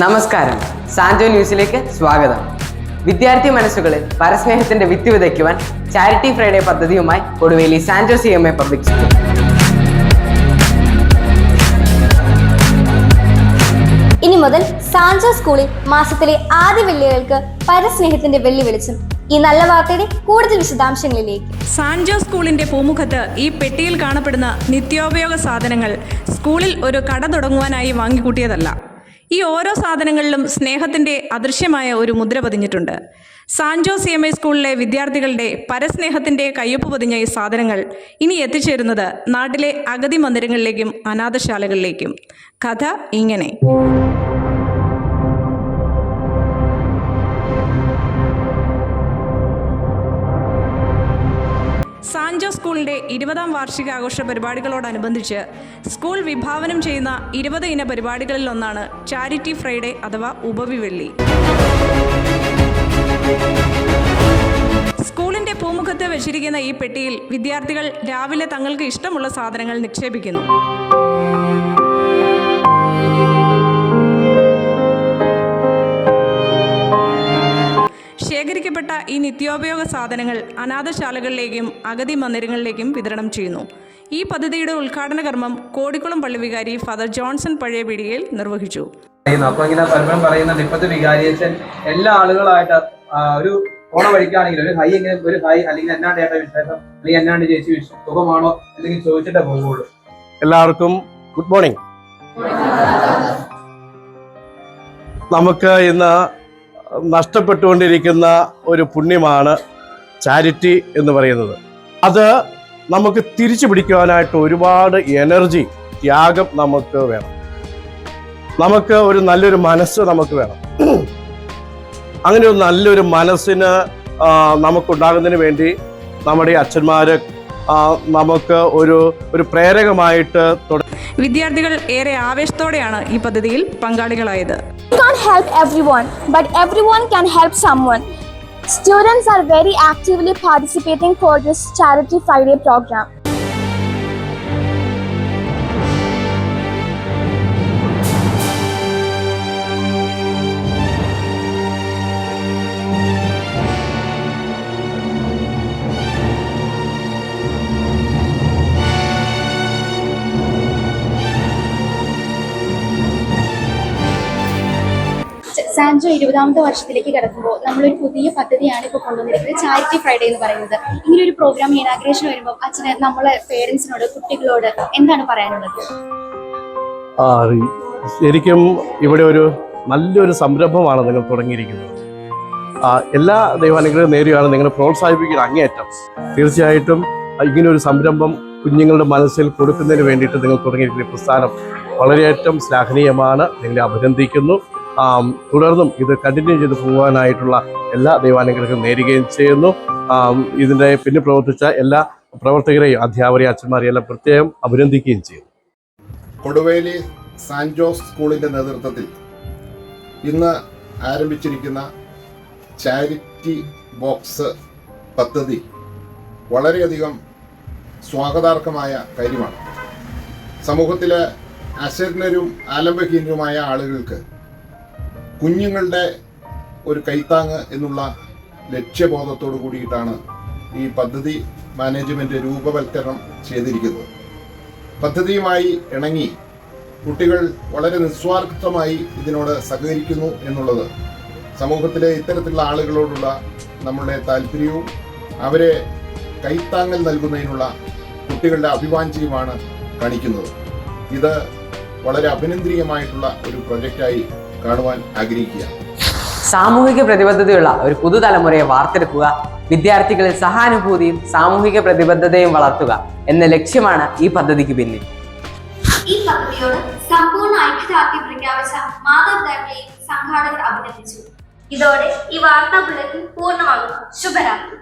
നമസ്കാരം. സാന്റോ ന്യൂസിലേക്ക് സ്വാഗതം. വിദ്യാർത്ഥി മനസ്സുകളിൽ പരസ്നേഹത്തിന്റെ വിത്ത് വിതയ്ക്കുവാൻ ചാരിറ്റി ഫ്രൈഡേ പദ്ധതിയുമായി Koduvally Santo C M A public school. ഇനി മുതൽ സാഞ്ചോ സ്കൂളിൽ മാസത്തിലെ ആദ്യ വെള്ളികൾക്ക് പരസ്നേഹത്തിന്റെ വെള്ളി വെളിച്ചം ഈ നല്ല വാർത്തയുടെ കൂടുതൽ വിശദാംശങ്ങളിലേക്ക്. സാൻജോ സ്കൂളിന്റെ പൂമുഖത്ത് ഈ പെട്ടിയിൽ കാണപ്പെടുന്ന നിത്യോപയോഗ സാധനങ്ങൾ സ്കൂളിൽ ഒരു കട തുടങ്ങുവാനായി വാങ്ങിക്കൂട്ടിയതല്ല. ഈ ഓരോ സാധനങ്ങളിലും സ്നേഹത്തിന്റെ അദൃശ്യമായ ഒരു മുദ്ര പതിഞ്ഞിട്ടുണ്ട്. സാൻജോ സി എം ഐ സ്കൂളിലെ വിദ്യാർത്ഥികളുടെ പരസ്നേഹത്തിന്റെ കയ്യൊപ്പ് പതിഞ്ഞ ഈ സാധനങ്ങൾ ഇനി എത്തിച്ചേരുന്നത് നാട്ടിലെ അഗതി മന്ദിരങ്ങളിലേക്കും അനാഥശാലകളിലേക്കും. കഥ ഇങ്ങനെ. സാൻജോ സ്കൂളിന്റെ ഇരുപതാം വാർഷികാഘോഷ പരിപാടികളോടനുബന്ധിച്ച് സ്കൂൾ വിഭാവനം ചെയ്യുന്ന ഇരുപത് ഇന പരിപാടികളിൽ ഒന്നാണ് ചാരിറ്റി ഫ്രൈഡേ അഥവാ ഉപവിവെള്ളി സ്കൂളിന്റെ പൂമുഖത്ത് വെച്ചിരിക്കുന്ന ഈ പെട്ടിയിൽ വിദ്യാർത്ഥികൾ രാവിലെ തങ്ങൾക്ക് ഇഷ്ടമുള്ള സാധനങ്ങൾ നിക്ഷേപിക്കുന്നു. ശേഖരിക്കപ്പെട്ട ഈ നിത്യോപയോഗ സാധനങ്ങൾ അനാഥശാലകളിലേക്കും അഗതി മന്ദിരങ്ങളിലേക്കും വിതരണം ചെയ്യുന്നു. ഈ പദ്ധതിയുടെ ഉദ്ഘാടന കർമ്മം കോടിക്കുളം പള്ളി വികാരി ഫാദർ ജോൺസൺ പഴയ പീടികയിൽ നിർവഹിച്ചു. അപ്പൊ ഇങ്ങനെ പരമ്പരം പറയുന്നുണ്ട് ഇപ്പത്തെ വികാരിയച്ഛൻ എല്ലാ ആളുകളായിട്ട് ഒരു ഓണ വഴിക്കാണെങ്കിൽ ഒരു ഹൈ എങ്ങനെ ഒരു ഹൈ അല്ലെങ്കിൽ എന്നാണ്ട് ചേട്ടാ വിശേഷം അല്ലെങ്കിൽ എന്നാണ്ട് ചേച്ചി സുഖമാണോ അല്ലെങ്കിൽ ചോദിച്ചിട്ടേ പോകുള്ളൂ. എല്ലാവർക്കും ഗുഡ് മോർണിംഗ്. നമുക്ക് ഇന്ന് നഷ്ടപ്പെട്ടുകൊണ്ടിരിക്കുന്ന ഒരു പുണ്യമാണ് ചാരിറ്റി എന്ന് പറയുന്നത്. അത് നമുക്ക് തിരിച്ചു പിടിക്കുവാനായിട്ട് ഒരുപാട് എനർജി ത്യാഗം നമുക്ക് വേണം. നമുക്ക് ഒരു നല്ലൊരു മനസ്സ് നമുക്ക് വേണം. അങ്ങനെ ഒരു നല്ലൊരു മനസ്സിന് നമുക്കുണ്ടാകുന്നതിന് വേണ്ടി നമ്മുടെ അച്ഛന്മാർ നമുക്ക് ഒരു ഒരു പ്രേരകമായിട്ട് വിദ്യാർത്ഥികൾ ഏറെ ആവേശത്തോടെയാണ് ഈ പദ്ധതിയിൽ പങ്കാളികളായത്. Can't help everyone, but everyone can help someone. Students are very actively participating for this Charity Friday program. Sanjo ഇരുപതാമത്തെ വർഷത്തിലേക്ക് കടക്കുമ്പോൾ നമ്മളൊരു പുതിയ പദ്ധതിയാണ് ഇപ്പോൾ കൊണ്ടുവന്നിരിക്കുന്നത്. ചാരിറ്റി ഫ്രൈഡേ എന്ന് പറയുന്നത്. ഇങ്ങനെ ഒരു പ്രോഗ്രാം ഇനാഗ്രേഷൻ വരുമ്പോൾ അച്ഛന് നമ്മളെ പേരൻസിനോട് കുട്ടികളോട് എന്താണ് പറയാനുള്ളത്? ശരിക്കും ഇവിടെ ഒരു നല്ലൊരു സംരംഭമാണ് നിങ്ങൾ തുടങ്ങിയിരിക്കുന്നത്. എല്ലാ ദൈവാനുഗ്രഹം നേരെയാണ് നിങ്ങൾ പ്രോത്സാഹിപ്പിക്കുന്ന അങ്ങേയറ്റം. തീർച്ചയായിട്ടും ഇങ്ങനെ ഒരു സംരംഭം കുഞ്ഞുങ്ങളുടെ മനസ്സിൽ കൊടുക്കുന്നതിന് വേണ്ടിയിട്ട് നിങ്ങൾ തുടങ്ങിയിരിക്കുന്ന പ്രസ്ഥാനം വളരെയേറ്റം ശ്ലാഘനീയമാണ് നിങ്ങളെ അഭിനന്ദിക്കുന്നു. തുടർന്നും ഇത് കണ്ടിന്യൂ ചെയ്ത് പോകാനായിട്ടുള്ള എല്ലാ ദൈവാനുഗ്രഹം നേരുകയും ചെയ്യുന്നു. ഇതിന്റെ പിന്നിൽ പ്രവർത്തിച്ച എല്ലാ പ്രവർത്തകരെയും അധ്യാപകരെയും അച്ഛന്മാരെയും എല്ലാം പ്രത്യേകം അഭിനന്ദിക്കുകയും ചെയ്യും കൊടുവേലി സാൻജോസ് ജോസ് സ്കൂളിന്റെ നേതൃത്വത്തിൽ ഇന്ന് ആരംഭിച്ചിരിക്കുന്ന ചാരിറ്റി ബോക്സ് പദ്ധതി വളരെയധികം സ്വാഗതാർഹമായ കാര്യമാണ്. സമൂഹത്തിലെ അശരണരും ആലംബഹീനരുമായ ആളുകൾക്ക് കുഞ്ഞുങ്ങളുടെ ഒരു കൈത്താങ് എന്നുള്ള ലക്ഷ്യബോധത്തോട് കൂടിയിട്ടാണ് ഈ പദ്ധതി മാനേജ്മെന്റ് രൂപവൽക്കരണം ചെയ്തിരിക്കുന്നത്. പദ്ധതിയുമായി ഇണങ്ങി കുട്ടികൾ വളരെ നിസ്വാർത്ഥമായി ഇതിനോട് സഹകരിക്കുന്നു എന്നുള്ളത് സമൂഹത്തിലെ ഇത്തരത്തിലുള്ള ആളുകളോടുള്ള നമ്മളുടെ താല്പര്യവും അവരെ കൈത്താങ്ങൽ നൽകുന്നതിനുള്ള കുട്ടികളുടെ അഭിവാഞ്ചിയുമാണ് കാണിക്കുന്നത്. ഇത് വളരെ അഭിനന്ദനീയമായിട്ടുള്ള ഒരു പ്രൊജക്റ്റായി കാണുവാൻ ആഗ്രഹിക്കുക. സാമൂഹിക പ്രതിബദ്ധതയുള്ള ഒരു പുതുതലമുറയെ വാർത്തെടുക്കുക വിദ്യാർത്ഥികളിൽ സഹാനുഭൂതിയും സാമൂഹിക പ്രതിബദ്ധതയും വളർത്തുക എന്ന ലക്ഷ്യമാണ് ഈ പദ്ധതിക്ക് പിന്നിൽ. ഈ പദ്ധതിയോട് സമ്പൂർണ ഐക്യദാർഢ്യം പ്രഖ്യാപിച്ച മാതാപിതാക്കളെയും സംഘാടകർ അഭിനന്ദിച്ചു. ഇതോടെ ഈ വാർത്താ ബുള്ളറ്റിൻ പൂർണമാകുന്നു. ശുഭരാത്രി.